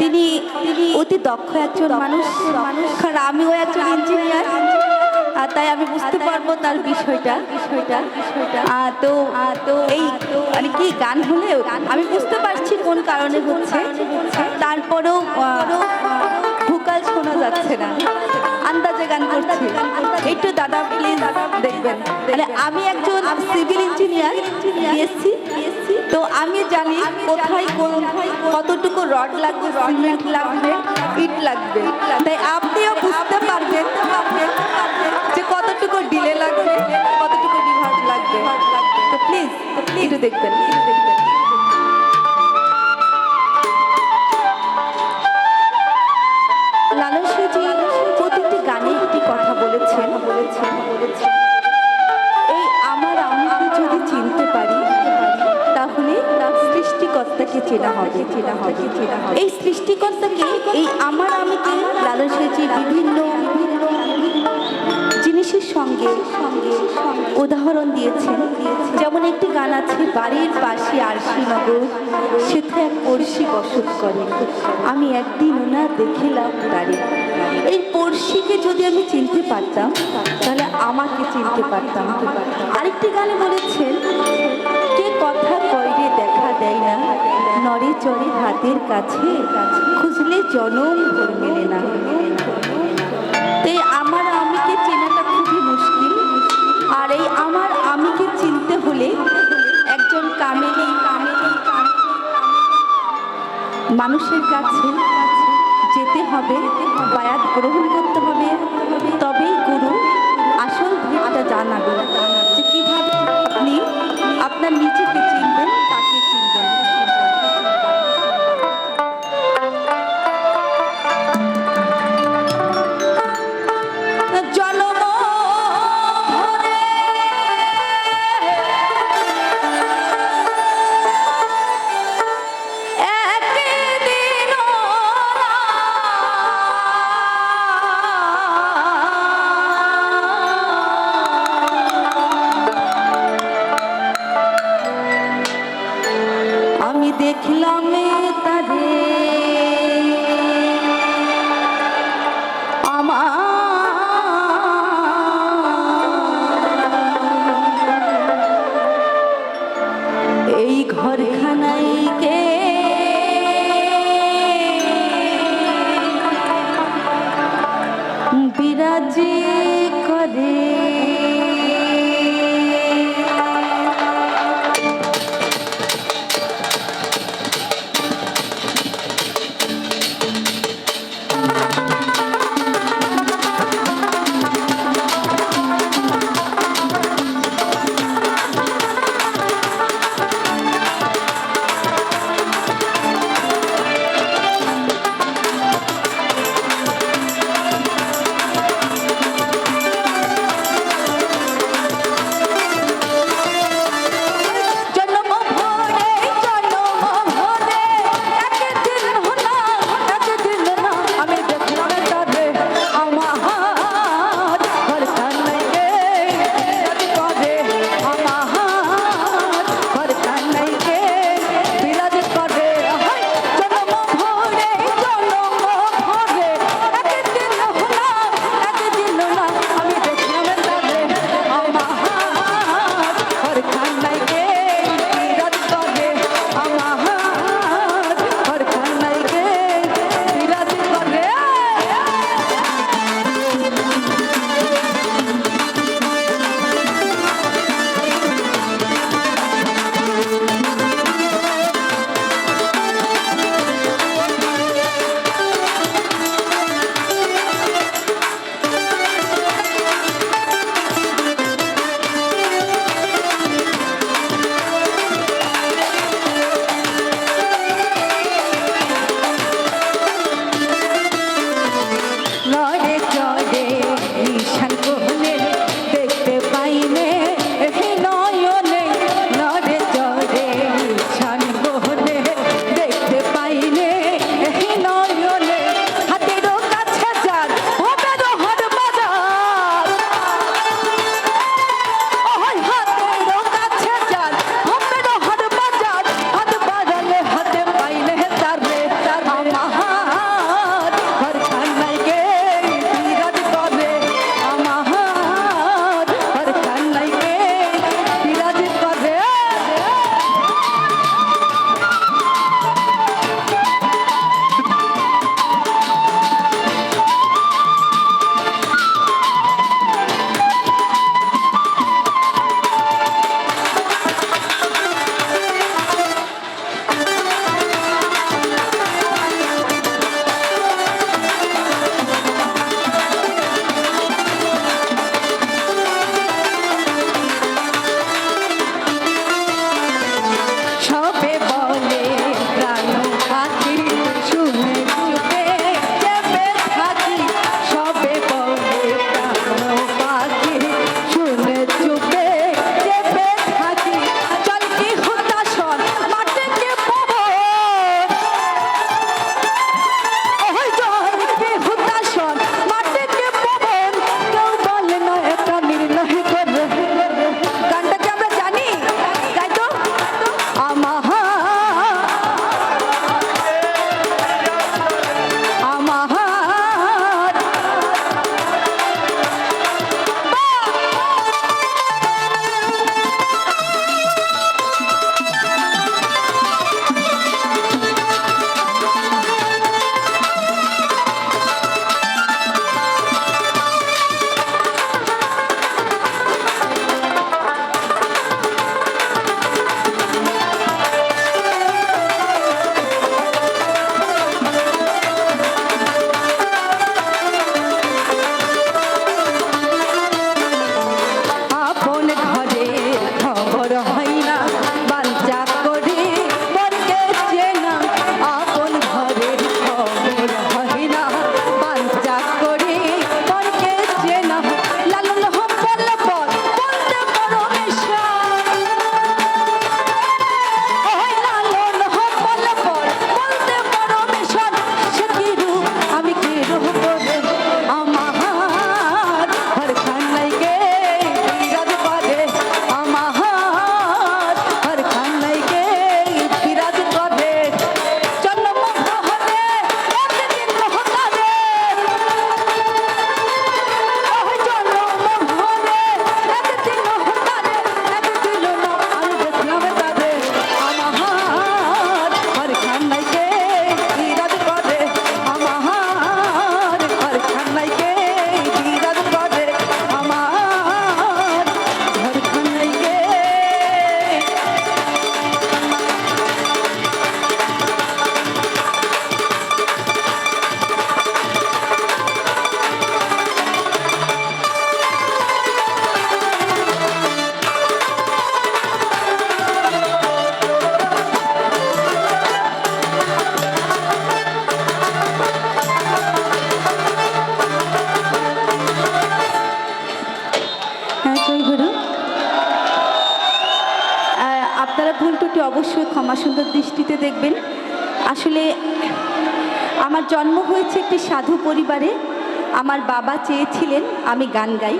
তিনি অতি দক্ষ একজন মানুষ। কারণ আমিও একজন ইঞ্জিনিয়ার আর তাই আমি বুঝতে পারব তার বিষয়টা। বিষয়টা বিষয়টা। তো তো এই মানে কি গান হলেও আমি বুঝতে পারছি কোন কারণে হচ্ছে। তারপরেও ভোকাল শোনা যাচ্ছে না। আন্দাজে গান করছি। একটু দাদা প্লিজ দেখবেন। মানে আমি একজন সিভিল ইঞ্জিনিয়ার তো আমি জানি কোথায় কোন কতটুকু রড লাগবে, সিমেন্ট লাগবে, ইট লাগবে। তাই আপনিও বুঝতে পারবেন যে কতটুকু ডিলে লাগবে, কতটুকু বিভাগ লাগবে। তো প্লিজ একটু দেখবেন একটু দেখবেন। হবে এই সৃষ্টিকর্তাকে এই আমার আমিকে লালসেজি বিভিন্ন বিভিন্ন জিনিসের সঙ্গে সঙ্গে উদাহরণ দিয়েছেন যেমন একটি গান আছে বাড়ির পাশে আরশিনগর সেথা এক পড়শি বসত করে। আমি একদিন ওনার দেখিলাম তারে এই পড়শিকে যদি আমি চিনতে পারতাম তাহলে আমাকে চিনতে পারতাম। আরেকটি গানে বলেছেন কে কথা না নরে চড়ে হাতের কাছে খুঁজলে জনম মেলে না। তাই আমার আমিকে চেনাটা খুবই মুশকিল। আর এই আমার আমিকে চিনতে হলে একজন কামেলি কামেলি মানুষের কাছে যেতে হবে, বায়াত গ্রহণ করতে হবে। তবেই গুরু আসল ভেদটা জানাবে। খানাইকে বিরাজি করে 감사합니다. আপনারা অবশ্যই ক্ষমা সুন্দর দৃষ্টিতে দেখবেন। আসলে আমার জন্ম হয়েছে একটি সাধু পরিবারে। আমার বাবা চেয়েছিলেন আমি গান গাই।